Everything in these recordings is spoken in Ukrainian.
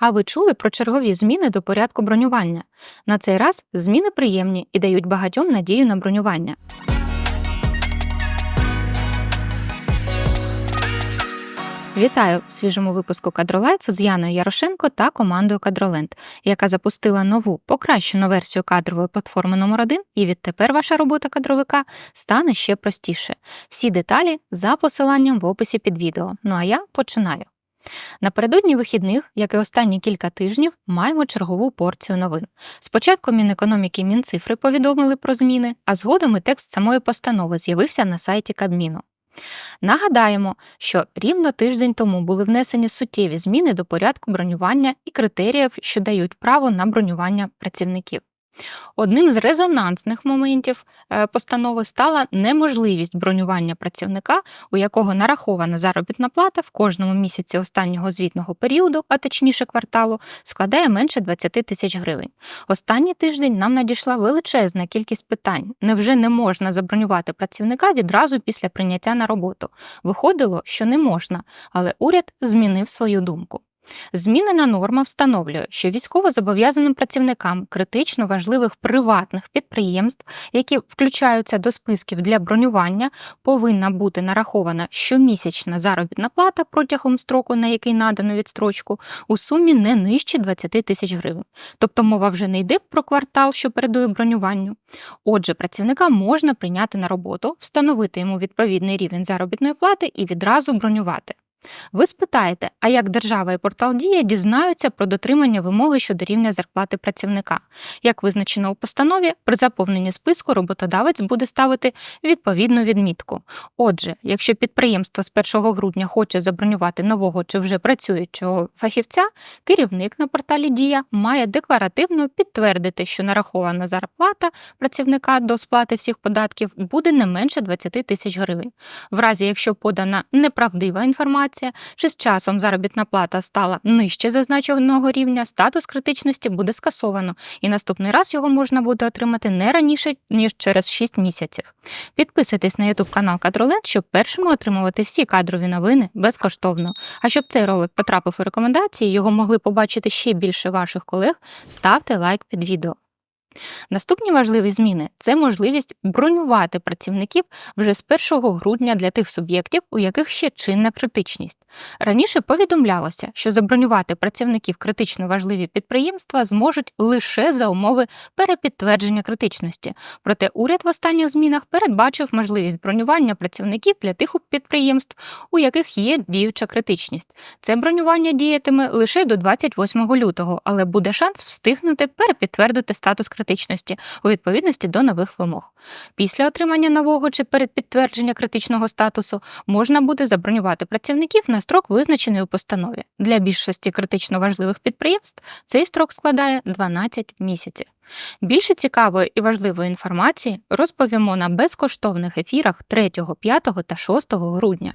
А ви чули про чергові зміни до порядку бронювання? На цей раз зміни приємні і дають багатьом надію на бронювання. Вітаю в свіжому випуску Кадролайф з Яною Ярошенко та командою Кадроленд, яка запустила нову покращену версію кадрової платформи номер 1 і відтепер ваша робота кадровика стане ще простіше. Всі деталі за посиланням в описі під відео. Ну а я починаю. Напередодні вихідних, як і останні кілька тижнів, маємо чергову порцію новин. Спочатку Мінекономіки і Мінцифри повідомили про зміни, а згодом і текст самої постанови з'явився на сайті Кабміну. Нагадаємо, що рівно тиждень тому були внесені суттєві зміни до порядку бронювання і критеріїв, що дають право на бронювання працівників. Одним з резонансних моментів е, постанови стала неможливість бронювання працівника, у якого нарахована заробітна плата в кожному місяці останнього звітного періоду, а точніше кварталу, складає менше 20 тисяч гривень. Останній тиждень нам надійшла величезна кількість питань. Невже не можна забронювати працівника відразу після прийняття на роботу? Виходило, що не можна, але уряд змінив свою думку. Змінена норма встановлює, що військовозобов'язаним працівникам критично важливих приватних підприємств, які включаються до списків для бронювання, повинна бути нарахована щомісячна заробітна плата протягом строку, на який надано відстрочку, у сумі не нижче 20 тисяч гривень. Тобто мова вже не йде про квартал, що передує бронюванню. Отже, працівника можна прийняти на роботу, встановити йому відповідний рівень заробітної плати і відразу бронювати. Ви спитаєте, а як держава і портал Дія дізнаються про дотримання вимоги щодо рівня зарплати працівника? Як визначено у постанові, при заповненні списку роботодавець буде ставити відповідну відмітку. Отже, якщо підприємство з 1 грудня хоче забронювати нового чи вже працюючого фахівця, керівник на порталі Дія має декларативно підтвердити, що нарахована зарплата працівника до сплати всіх податків буде не менше 20 тисяч гривень. В разі, якщо подана неправдива інформація, чи з часом заробітна плата стала нижче зазначеного рівня, статус критичності буде скасовано, і наступний раз його можна буде отримати не раніше ніж через 6 місяців. Підписуйтесь на YouTube канал Кадроленд, щоб першими отримувати всі кадрові новини безкоштовно. А щоб цей ролик потрапив у рекомендації, його могли побачити ще більше ваших колег. Ставте лайк під відео. Наступні важливі зміни це можливість бронювати працівників вже з 1 грудня для тих суб'єктів, у яких ще чинна критичність. Раніше повідомлялося, що забронювати працівників критично важливі підприємства зможуть лише за умови перепідтвердження критичності. Проте уряд в останніх змінах передбачив можливість бронювання працівників для тих підприємств, у яких є діюча критичність. Це бронювання діятиме лише до 28 лютого, але буде шанс встигнути перепідтвердити статус критичності у відповідності до нових вимог. Після отримання нового чи передпідтвердження критичного статусу можна буде забронювати працівників на строк, визначений у постанові. Для більшості критично важливих підприємств цей строк складає 12 місяців. Більше цікавої і важливої інформації розповімо на безкоштовних ефірах 3, 5 та 6 грудня.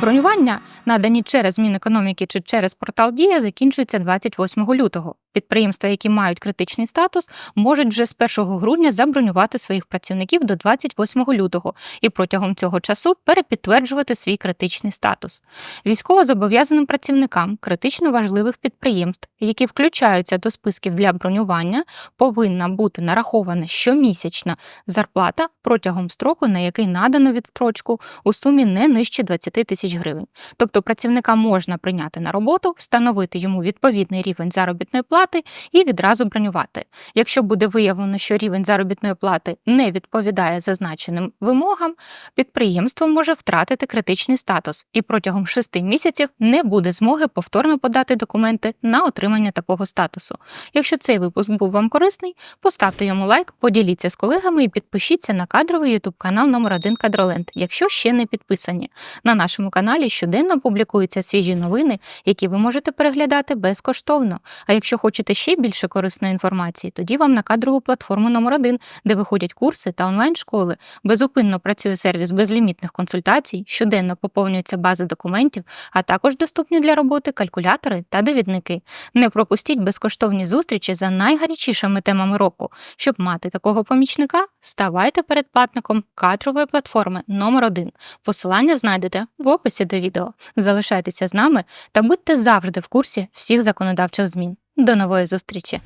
Бронювання, надані через Мінекономіки чи через портал Дія, закінчується 28 лютого. Підприємства, які мають критичний статус, можуть вже з 1 грудня забронювати своїх працівників до 28 лютого і протягом цього часу перепідтверджувати свій критичний статус. Військовозобов'язаним працівникам критично важливих підприємств, які включаються до списків для бронювання, повинна бути нарахована щомісячна зарплата протягом строку, на який надано відстрочку у сумі не нижче 20 тисяч гривень. Тобто працівника можна прийняти на роботу, встановити йому відповідний рівень заробітної плати і відразу бронювати. Якщо буде виявлено, що рівень заробітної плати не відповідає зазначеним вимогам, підприємство може втратити критичний статус і протягом шести місяців не буде змоги повторно подати документи на отримання такого статусу. Якщо цей випуск був вам корисний, поставте йому лайк, поділіться з колегами і підпишіться на кадровий ютуб канал номер 1 Кадроленд, якщо ще не підписані. На нашому каналі щоденно публікуються свіжі новини, які ви можете переглядати безкоштовно. А якщо хочете ще більше корисної інформації, тоді вам на кадрову платформу номер 1 де виходять курси та онлайн-школи. Безупинно працює сервіс безлімітних консультацій, щоденно поповнюються бази документів, а також доступні для роботи калькулятори та довідники. Не пропустіть безкоштовні зустрічі за найгарячішими темами року. Щоб мати такого помічника, ставайте передплатником кадрової платформи номер 1 Посилання знайдете в описі. Описі до відео. Залишайтеся з нами та будьте завжди в курсі всіх законодавчих змін. До нової зустрічі!